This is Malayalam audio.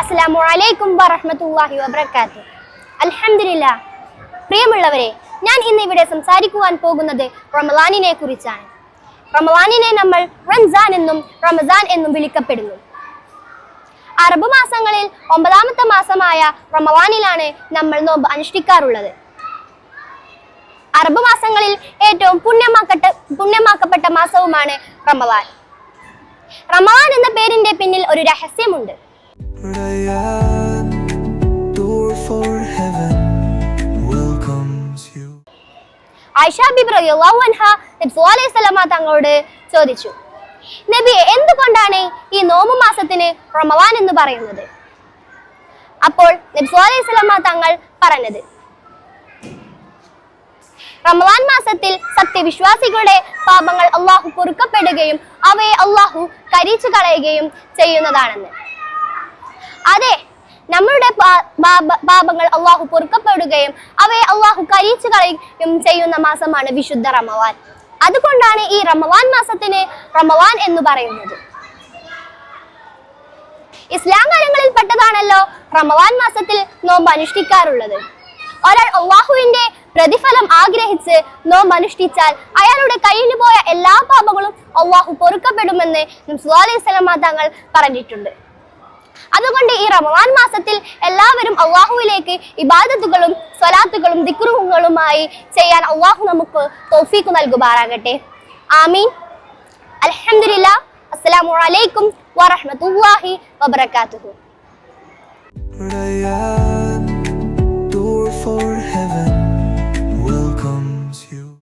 അസ്സലാമു അലൈക്കും വറഹ്മത്തുള്ളാഹി വബർക്കാത്തു അൽഹംദുലില്ലാ പ്രിയമുള്ളവരെ ഞാൻ ഇന്ന് ഇവിടെ സംസാരിക്കുവാൻ പോകുന്നത് റമലാനിനെ കുറിച്ചാണ്. റമലാനിനെ നമ്മൾ റംസാൻ എന്നും റമസാൻ എന്നും വിളിക്കപ്പെടുന്നു. അറബ് മാസങ്ങളിൽ ഒമ്പതാമത്തെ മാസമായ റമലാനിലാണ് നമ്മൾ നോമ്പ് അനുഷ്ഠിക്കാറുള്ളത്. അറബ് മാസങ്ങളിൽ ഏറ്റവും പുണ്യമാക്കട്ട പുണ്യമാക്കപ്പെട്ട മാസവുമാണ് റമലാൻ റമലാൻ എന്ന പേരിന്റെ പിന്നിൽ ഒരു രഹസ്യമുണ്ട്. For heaven welcomes you. Ayisha നബി തങ്ങളോട് ചോദിച്ചു. നബി എന്തുകൊണ്ടാണ് ഈ നോമു മാസത്തിന് റമവാൻ എന്ന് പറയുന്നത്? അപ്പോൾ നബി തങ്ങൾ പറഞ്ഞത് റമളാൻ മാസത്തിൽ സത്യവിശ്വാസികളുടെ പാപങ്ങൾ അള്ളാഹു പൊറുക്കപ്പെടുകയും അവയെ അള്ളാഹു കരിച്ചു കളയുകയും ചെയ്യുന്നതാണെന്ന്. പാപങ്ങൾ അള്ളാഹു പൊറുക്കപ്പെടുകയും അവയെ അള്ളാഹു കരിച്ചു കളയുകയും ചെയ്യുന്ന മാസമാണ് വിശുദ്ധ റമവാൻ. അതുകൊണ്ടാണ് ഈ റമവാൻ മാസത്തിന് റമവാൻ എന്ന് പറയുന്നത്. ഇസ്ലാം കാലങ്ങളിൽ പെട്ടതാണല്ലോ റമവാൻ മാസത്തിൽ നോമ്പ് അനുഷ്ഠിക്കാറുള്ളത്. ഒരാൾ അള്ളാഹുവിന്റെ പ്രതിഫലം ആഗ്രഹിച്ച് നോമ്പ് അനുഷ്ഠിച്ചാൽ അയാളുടെ കയ്യിൽ പോയ എല്ലാ പാപങ്ങളും അള്ളാഹു പൊറുക്കപ്പെടുമെന്ന് നബി സല്ലല്ലാഹു അലൈഹി തങ്ങൾ പറഞ്ഞിട്ടുണ്ട്. അതുകൊണ്ട് ഈ റമദാൻ മാസത്തിൽ എല്ലാവരും അള്ളാഹുവിലേക്ക് ഇബാദത്തുകളും സ്വലാത്തുകളും ദിക്റുകളുമായി ചെയ്യാൻ അള്ളാഹു നമുക്ക് തോഫീക്ക് നൽകുമാറാകട്ടെ. ആമീൻ. അലഹമില്ല അസ്സലാമു അലൈക്കും door for